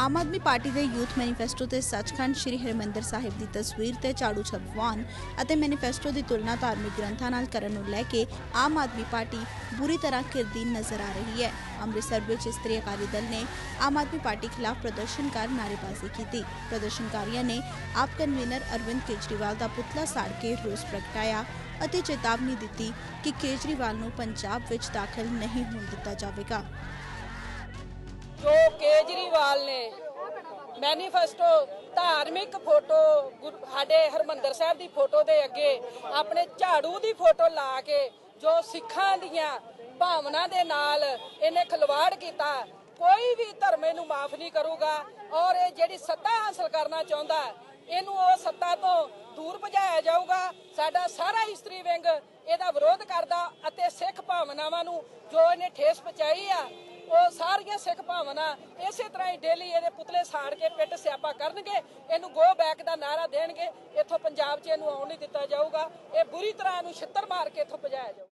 ਆਮ Aadmi party ਦੇ youth manifesto ਤੇ ਸੱਚਖੰਡ ਸ੍ਰੀ ਹਰਿਮੰਦਰ ਸਾਹਿਬ ਦੀ ਤਸਵੀਰ ਤੇ ਝਾੜੂ ਛਪਵਾਉਣ ਅਤੇ ਮੈਨੀਫੈਸਟੋ ਦੀ ਤੁਲਨਾ ਧਾਰਮਿਕ ਗ੍ਰੰਥਾਂ ਨਾਲ ਕਰਨ ਨੂੰ ਲੈ ਕੇ ਆਮ ਆਦਮੀ ਪਾਰਟੀ ਬੁਰੀ ਤਰ੍ਹਾਂ ਘਿਰਦੀ ਨਜ਼ਰ ਆ ਰਹੀ ਹੈ। ਅੰਮ੍ਰਿਤਸਰ ਵਿੱਚ ਇਸਤਰੀ ਅਕਾਲੀ ਦਲ ਨੇ ਆਮ ਆਦਮੀ ਪਾਰਟੀ ਖਿਲਾਫ ਪ੍ਰਦਰਸ਼ਨ ਕਰ ਨਾਅਰੇਬਾਜ਼ੀ ਕੀਤੀ। ਪ੍ਰਦਰਸ਼ਨਕਾਰੀਆਂ ਨੇ ਆਪ ਕਨਵੀਨਰ ਅਰਵਿੰਦ ਕੇਜਰੀਵਾਲ ਦਾ ਪੁਤਲਾ ਸਾੜ ਕੇ ਰੋਸ ਪ੍ਰਗਟਾਇਆ ਅਤੇ ਚੇਤਾਵਨੀ ਦਿੱਤੀ ਕਿ ਕੇਜਰੀਵਾਲ ਨੂੰ ਪੰਜਾਬ ਵਿੱਚ ਦਾਖਲ ਨਹੀਂ ਹੋਣ ਦਿੱਤਾ ਜਾਵੇਗਾ। ਕੇਜਰੀਵਾਲ ਨੇ। ਮੈਨੀਫੈਸਟੋ ਧਾਰਮਿਕ ਫੋਟੋ ਸਾਡੇ ਹਰਮੰਦਰ ਸਾਹਿਬ ਦੀ ਫੋਟੋ ਦੇ ਅੱਗੇ ਆਪਣੇ ਝਾੜੂ ਦੀ ਫੋਟੋ ਲਾ ਕੇ ਜੋ ਸਿੱਖਾਂ ਦੀਆਂ ਭਾਵਨਾ ਦੇ ਨਾਲ ਇਹਨੇ ਖਿਲਵਾੜ ਕੀਤਾ। ਕੋਈ ਵੀ ਧਰਮ ਇਹਨੂੰ ਮਾਫ ਨਹੀਂ ਕਰੂਗਾ ਔਰ ਇਹ ਜਿਹੜੀ ਸੱਤਾ ਹਾਸਲ ਕਰਨਾ ਚਾਹੁੰਦਾ, ਇਹਨੂੰ ਉਹ ਸੱਤਾ ਤੋਂ ਦੂਰ ਭਜਾਇਆ ਜਾਊਗਾ। ਸਾਡਾ ਸਾਰਾ ਇਸਤਰੀ ਵਿੰਗ ਇਹਦਾ ਵਿਰੋਧ ਕਰਦਾ ਅਤੇ ਸਿੱਖ ਭਾਵਨਾਵਾਂ ਨੂੰ ਜੋ ਇਹਨੇ ਠੇਸ ਪਹੁੰਚਾਈ ਆ ਉਹ ਸਾਰੀਆਂ ਸਿੱਖ ਭਾਵਨਾ ਇਸੇ ਤਰ੍ਹਾਂ ਹੀ ਡੇਲੀ ਇਹਦੇ ਪੁਤਲੇ ਸਾੜ ਕੇ ਪਿੱਟ ਸਿਆਪਾ ਕਰਨਗੇ, ਇਹਨੂੰ ਗੋ ਬੈਕ ਦਾ ਨਾਰਾ ਦੇਣਗੇ, ਇੱਥੋਂ ਪੰਜਾਬ 'ਚ ਇਹਨੂੰ ਆਉਣ ਨਹੀਂ ਦਿੱਤਾ ਜਾਊਗਾ, ਇਹ ਬੁਰੀ ਤਰ੍ਹਾਂ ਇਹਨੂੰ ਛਿੱਤਰ ਮਾਰ ਕੇ ਇੱਥੋਂ ਭਜਾਇਆ ਜਾਊਗਾ